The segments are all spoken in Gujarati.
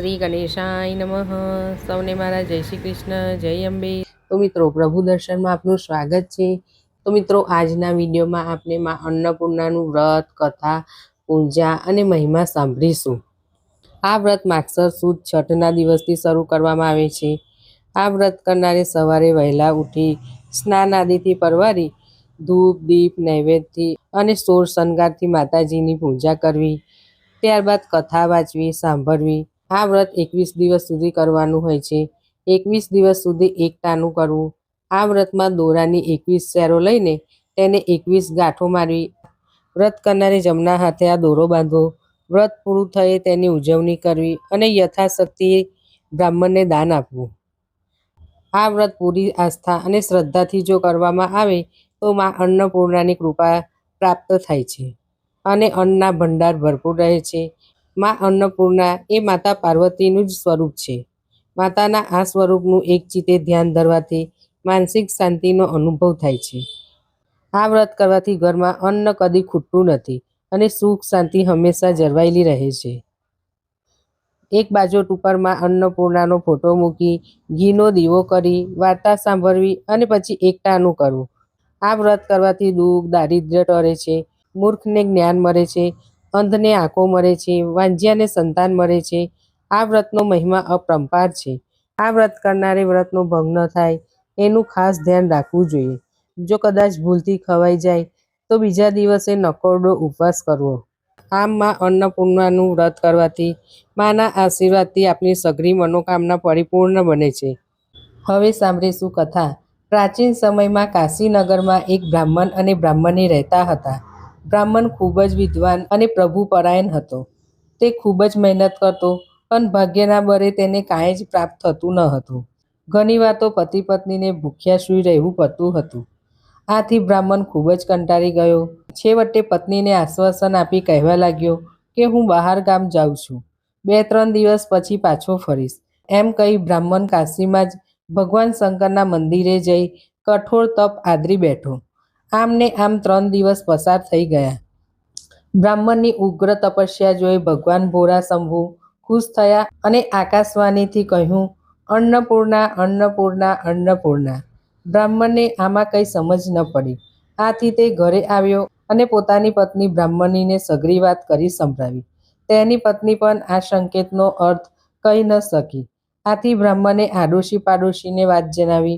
શ્રી ગણેશાય નમઃ. સૌને મારા જય શ્રી કૃષ્ણ, જય અંબે. તો મિત્રો, પ્રભુ દર્શનમાં આપનું સ્વાગત છે. તો મિત્રો, આજના વિડીયોમાં આપણે માં અન્નપૂર્ણાનું વ્રત, કથા, પૂજા અને મહિમા સાંભળીશું. આ વ્રત માગસર સુદ છઠના દિવસથી શરૂ કરવામાં આવે છે. આ વ્રત કરનારે સવારે વહેલા ઉઠી, સ્નાન આદિથી પરવારી, ધૂપ, દીપ, નૈવેદ્યથી અને સોળ શણગારથી માતાજીની પૂજા કરવી, ત્યારબાદ કથા વાંચવી, સાંભળવી આ વ્રત એકવીસ દિવસ સુધી કરવાનું હોય છે. એકવીસ દિવસ સુધી એકતાનું કરવું. આ વ્રતમાં દોરાની એકવીસ શેરો લઈને તેને એકવીસ ગાંઠો મારવી. વ્રત કરનારે જમણા હાથે આ દોરો બાંધવો. વ્રત પૂરું થયે તેની ઉજવણી કરવી અને યથાશક્તિ બ્રાહ્મણને દાન આપવું. આ વ્રત પૂરી આસ્થા અને શ્રદ્ધાથી જો કરવામાં આવે તો માં અન્નપૂર્ણાની કૃપા પ્રાપ્ત થાય છે અને અન્નના ભંડાર ભરપૂર રહે છે. માં અન્નપૂર્ણા એ માતા પાર્વતીનું જ સ્વરૂપ છે. માતાના આ સ્વરૂપનું એક ચિત્તે ધ્યાન ધરવાથી માનસિક શાંતિનો અનુભવ થાય છે. આ વ્રત કરવાથી ઘરમાં અન્ન કદી ખૂટતું નથી અને સુખ શાંતિ હંમેશા જળવાયેલી રહે છે. એક બાજોટ ઉપરમાં અન્નપૂર્ણાનો ફોટો મૂકી ઘીનો દીવો કરી વાર્તા સાંભળવી અને પછી એકટાનું કરવું. આ વ્રત કરવાથી દુઃખ, દારિદ્ર્ય ટરે છે, મૂર્ખને જ્ઞાન મળે છે અંધને આંખો મળે છે, વાંજ્યાને સંતાન મળે છે. આ વ્રતનો મહિમા અપરંપાર છે. આ વ્રત કરનારે વ્રતનો ભંગ ન થાય, એનું ખાસ ધ્યાન રાખવું જોઈએ. જો કદાચ ભૂલથી ખવાઈ જાય, તો બીજા દિવસે નકોરડો ઉપવાસ કરવો. આમ માં અન્નપૂર્ણાનું વ્રત કરવાથી માના આશીર્વાદથી આપણી સઘળી મનોકામના પરિપૂર્ણ બને છે. હવે સાંભળીશું કથા. પ્રાચીન સમયમાં કાશીનગરમાં એક બ્રાહ્મણ અને બ્રાહ્મણી રહેતા હતા. બ્રાહ્મણ ખૂબ જ વિદ્વાન અને પ્રભુ પરાયણ હતો. તે ખૂબ જ મહેનત કરતો પણ ભાગ્યના બરે તેને કાંઈ જ પ્રાપ્ત થતું ન હતું. ઘણીવાર તો પતિ પત્નીને ભૂખ્યા સૂઈ રહેવું પડતું હતું. આથી બ્રાહ્મણ ખૂબ જ કંટાળી ગયો. છેવટે પત્નીને આશ્વાસન આપી કહેવા લાગ્યો કે હું બહાર ગામ જાઉં છું. બે ત્રણ દિવસ પછી પાછો ફરીશ. એમ કહી બ્રાહ્મણ કાશીમાં જ ભગવાન શંકરના મંદિરે જઈ કઠોર તપ આદરી બેઠો. આમ ને આમ ત્રણ દિવસ પસાર થઈ ગયા. બ્રાહ્મણની ઉગ્ર તપસ્યા જોઈ ભગવાન ભોરા શંભુ ખુશ થયા અને આકાશવાણીથી કહ્યું, અન્નપૂર્ણા અન્નપૂર્ણા અન્નપૂર્ણા. બ્રાહ્મણને આમાં કંઈ સમજ ન પડી. આથી તે ઘરે આવ્યો અને પોતાની પત્ની બ્રાહ્મણીને સઘળી વાત કરી સંભળાવી. તેની પત્ની પણ આ સંકેતનો અર્થ કહી ન શકી. આથી બ્રાહ્મણે આડોશી પાડોશીને વાત જણાવી.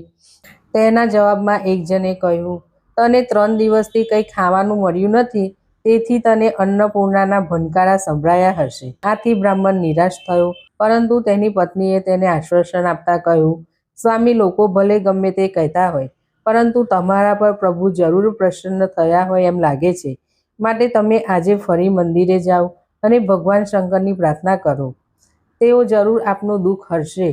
તેના જવાબમાં એક જણે કહ્યું તને ત્રણ દિવસથી કંઈ ખાવાનું મળ્યું નથી, તેથી તને અન્નપૂર્ણાના ભનકારા સંભળાયા હશે. આથી બ્રાહ્મણ નિરાશ થયો, પરંતુ તેની પત્નીએ તેને આશ્વાસન આપતા કહ્યું, સ્વામી, લોકો ભલે ગમે તે કહેતા હોય, પરંતુ તમારા પર પ્રભુ જરૂર પ્રસન્ન થયા હોય એમ લાગે છે. માટે તમે આજે ફરી મંદિરે જાઓ અને ભગવાન શંકરની પ્રાર્થના કરો. તેઓ જરૂર આપનું દુઃખ હરશે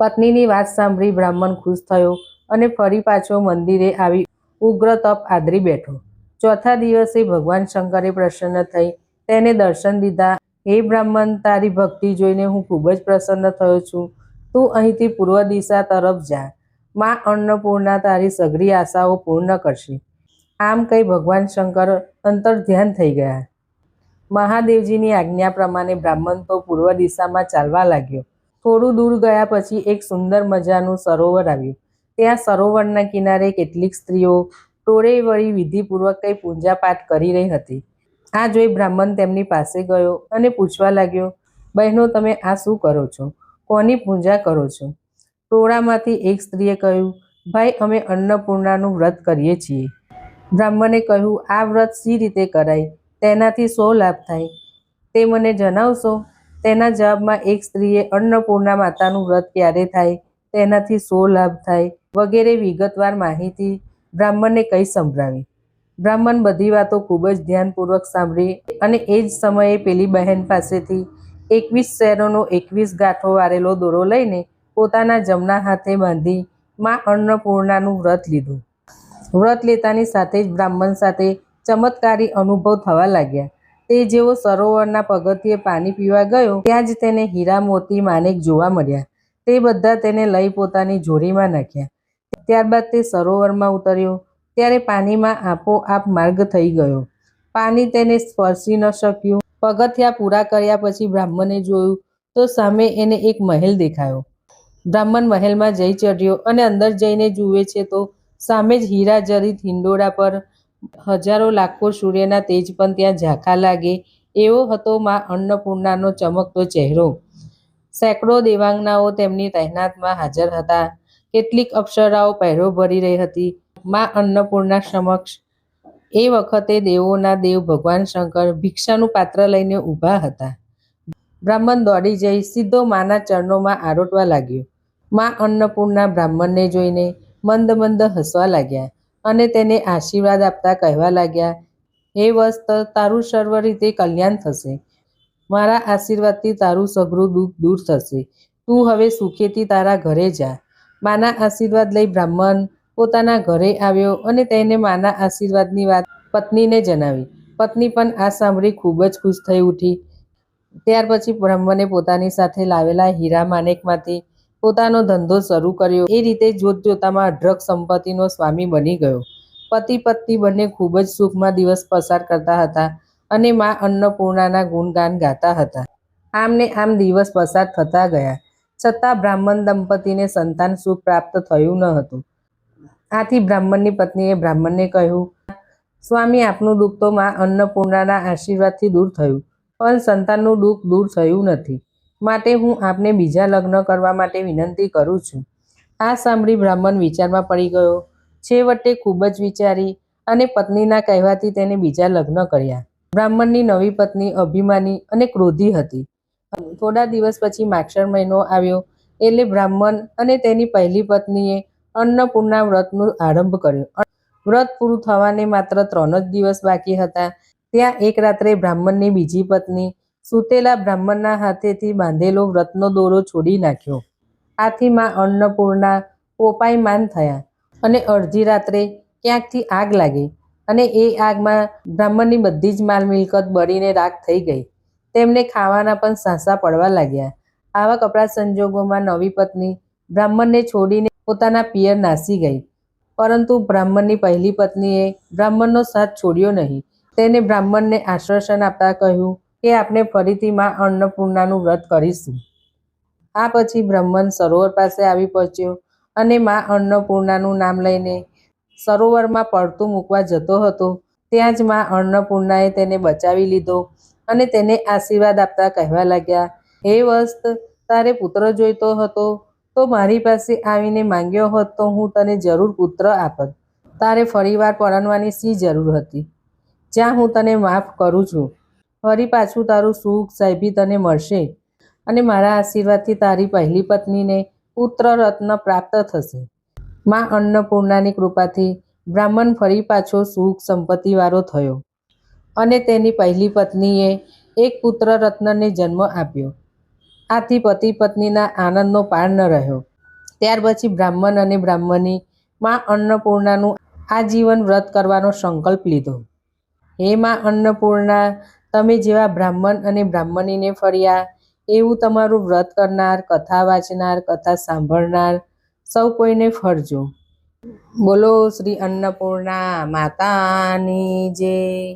પત્નીની વાત સાંભળી બ્રાહ્મણ ખુશ થયો અને ફરી પાછો મંદિરે આવી ઉગ્ર તપ આદરી બેઠો. ચોથા દિવસે ભગવાન શંકરે પ્રસન્ન થઈ તેને દર્શન દીધા. હે બ્રાહ્મણ, તારી ભક્તિ જોઈને હું ખૂબ જ પ્રસન્ન થયો છું. તું અહીંથી પૂર્વ દિશા તરફ જા. માં અન્નપૂર્ણા તારી સઘરી આશાઓ પૂર્ણ કરશે. આમ કહી ભગવાન શંકર અંતર ધ્યાન થઈ ગયા. મહાદેવજીની આજ્ઞા પ્રમાણે બ્રાહ્મણ તો પૂર્વ દિશામાં ચાલવા લાગ્યો. થોડું દૂર ગયા પછી એક સુંદર મજાનું સરોવર આવ્યું. ત્યાં સરોવરના કિનારે કેટલીક સ્ત્રીઓ ટોળે વળી વિધિપૂર્વક કંઈ પૂજાપાઠ કરી રહી હતી. આ જોઈ બ્રાહ્મણ તેમની પાસે ગયો અને પૂછવા લાગ્યો, બહેનો, તમે આ શું કરો છો? કોની પૂજા કરો છો? ટોળામાંથી એક સ્ત્રીએ કહ્યું, ભાઈ, અમે અન્નપૂર્ણાનું વ્રત કરીએ છીએ. બ્રાહ્મણે કહ્યું, આ વ્રત સી રીતે કરાય? તેનાથી શો લાભ થાય? તે મને જણાવશો? તેના જવાબમાં એક સ્ત્રીએ અન્નપૂર્ણા માતાનું વ્રત ક્યારે થાય? તેનાથી શો લાભ થાય, વગેરે વિગતવાર માહિતી બ્રાહ્મણને કઈ સંભળાવી. બ્રાહ્મણ બધી વાતો ખૂબ જ ધ્યાનપૂર્વક સાંભળી અને એ જ સમયે પેલી બહેન પાસેથી એકવીસ શહેરોનો એકવીસ ગાંઠો વારેલો દોરો લઈને પોતાના જમણા હાથે બાંધી માં અન્નપૂર્ણાનું વ્રત લીધું. વ્રત લેતાની સાથે જ બ્રાહ્મણ સાથે ચમત્કારી અનુભવ થવા લાગ્યા. તે જેવો સરોવરના પગથિયે પાણી પીવા ગયો, ત્યાં જ તેને હીરા મોતી માનેક જોવા મળ્યા. તે બધા તેને લઈ પોતાની જોડીમાં નાખ્યા. ત્યારબાદ તે સરોવરમાં ઉતર્યો. ત્યારે પાણીમાં આપોઆપ માર્ગ થઈ ગયો. પાણી તેને સ્પર્શી ન શક્યું. પગથિયા પૂરા કર્યા પછી બ્રાહ્મણે જોયું તો સામે એને એક મહેલ દેખાયો. બ્રાહ્મણ મહેલમાં જઈ ચઢ્યો અને અંદર જઈને જુએ છે તો સામે જ હીરા જરી હિંડોળા પર હજારો લાખો સૂર્યના તેજ પણ ત્યાં ઝાંખા લાગે એવો હતો માં અન્નપૂર્ણાનો ચમકતો ચહેરો. સેંકડો દેવાંગનાઓ તેમની તહેનાતમાં હાજર હતા. કેટલીક અપ્સરાઓ પહેરો ભરી રહી હતી. મા અન્નપૂર્ણા સમક્ષ એ વખતે દેવોના દેવ ભગવાન શંકર ભિક્ષાનું પાત્ર લઈને ઊભા હતા. બ્રાહ્મણ દોડી જઈ સીધો માના ચરણોમાં આરોટવા લાગ્યો. મા અન્નપૂર્ણા બ્રાહ્મણને જોઈને મંદ મંદ હસવા લાગ્યા અને તેને આશીર્વાદ આપતા કહેવા લાગ્યા, હે વસ્ત, તારું સર્વ રીતે કલ્યાણ થશે. મારા આશીર્વાદથી તારું સઘળું દુઃખ દૂર થશે. તું હવે સુખેથી તારા ઘરે જા. માના આશીર્વાદ લઈ બ્રાહ્મણ પોતાના ઘરે આવ્યો અને તેને માના આશીર્વાદની વાત પત્નીને જણાવી. પત્ની પણ આ સાંભળી ખૂબ જ ખુશ થઈ ઉઠી. ત્યાર પછી બ્રાહ્મણે પોતાની સાથે લાવેલા હીરા માનેકમાંથી પોતાનો ધંધો શરૂ કર્યો. એ રીતે જોત જોતામાં અઢળક સંપત્તિનો સ્વામી બની ગયો. પતિ પત્ની બંને ખૂબ જ સુખમાં દિવસ પસાર કરતા હતા. અને માં અન્નપૂર્ણાના ગુણગાન ગાતા હતા. આમને આમ દિવસ પસાર થતા ગયા. છતાં બ્રાહ્મણ દંપતીને સંતાન સુખ પ્રાપ્ત થયું ન હતું. આથી બ્રાહ્મણની પત્નીએ બ્રાહ્મણને કહ્યું, સ્વામી, આપનું દુઃખ તો માં અન્નપૂર્ણાના આશીર્વાદથી દૂર થયું, પણ સંતાનનું દુઃખ દૂર થયું નથી. માટે હું આપને બીજા લગ્ન કરવા માટે વિનંતી કરું છું. આ સાંભળી બ્રાહ્મણ વિચારમાં પડી ગયો. છેવટે ખૂબ જ વિચારી અને પત્નીના કહેવાથી તેને બીજા લગ્ન કર્યા. બ્રાહ્મણની નવી પત્ની, અભિમાની અને ક્રોધી હતી. થોડા દિવસ પછી માક્ષર મહિનો આવ્યો એટલે બ્રાહ્મણ અને તેની પહેલી પત્નીએ અન્નપૂર્ણા વ્રતનો આરંભ કર્યો. વ્રત પૂરું થવાને માત્ર ત્રણ જ દિવસ બાકી હતા. ત્યાં એક રાત્રે બ્રાહ્મણની બીજી પત્ની સૂતેલા બ્રાહ્મણના હાથેથી બાંધેલો વ્રતનો દોરો છોડી નાખ્યો. આથી માં અન્નપૂર્ણા પોપાયમાન થયા અને અડધી રાત્રે ક્યાંકથી આગ લાગી. અને એ આગમાં બ્રાહ્મણની બધી જ માલ મિલકત બળીને રાખ થઈ ગઈ. તેમને ખાવાના પણ સાંસા પડવા લાગ્યા. આવા કપરા સંજોગોમાં નવી પત્ની બ્રાહ્મણને છોડીને પોતાના પિયર નાસી ગઈ. પરંતુ બ્રાહ્મણની પહેલી પત્નીએ બ્રાહ્મણનો સાથ છોડ્યો નહીં. તેને બ્રાહ્મણને આશ્વાસન આપતા કહ્યું કે આપણે ફરીથી માં અન્નપૂર્ણાનું વ્રત કરીશું. આ પછી બ્રાહ્મણ સરોવર પાસે આવી પહોંચ્યો અને માં અન્નપૂર્ણાનું નામ લઈને સરોવરમાં પડતું મૂકવા જતો હતો. ત્યાં જ માં અન્નપૂર્ણાએ તેને બચાવી લીધો અને તેને આશીર્વાદ આપતા કહેવા લાગ્યા, હે વસ્ત, તારે પુત્ર જોઈતો હતો, તો મારી પાસે આવીને માંગ્યો હોત તો હું તને જરૂર પુત્ર આપત. તારે ફરીવાર પરણવાની શી જરૂર હતી? જ્યાં હું તને માફ કરું છું. ફરી પાછું તારું સુખ સાહેબી તને મળશે અને મારા આશીર્વાદથી તારી પહેલી પત્નીને પુત્ર રત્ન પ્રાપ્ત થશે. માં અન્નપૂર્ણાની કૃપાથી બ્રાહ્મણ ફરી પાછો સુખ સંપત્તિવાળો થયો. અને તેની પહેલી પત્નીએ એક પુત્ર રત્નને જન્મ આપ્યો. આથી પતિ પત્નીના આનંદનો પાર ન રહ્યો. ત્યાર પછી બ્રાહ્મણ અને બ્રાહ્મણી માં અન્નપૂર્ણાનું આજીવન વ્રત કરવાનો સંકલ્પ લીધો. હે માં અન્નપૂર્ણા, તમે જેવા બ્રાહ્મણ અને બ્રાહ્મણીને ફર્યા, એવું તમારું વ્રત કરનાર, કથા વાંચનાર, કથા સાંભળનાર સૌ કોઈને ફરજો. બોલો શ્રી અન્નપૂર્ણા માતાની જે,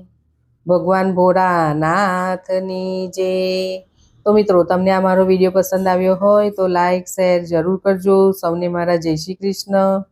ભગવાન ભોળાનાથની જે. તો મિત્રો, તમને આ મારો વીડિયો પસંદ આવ્યો હોય તો લાઈક, શેર જરૂર કરજો. સૌને મારા જય શ્રી કૃષ્ણ.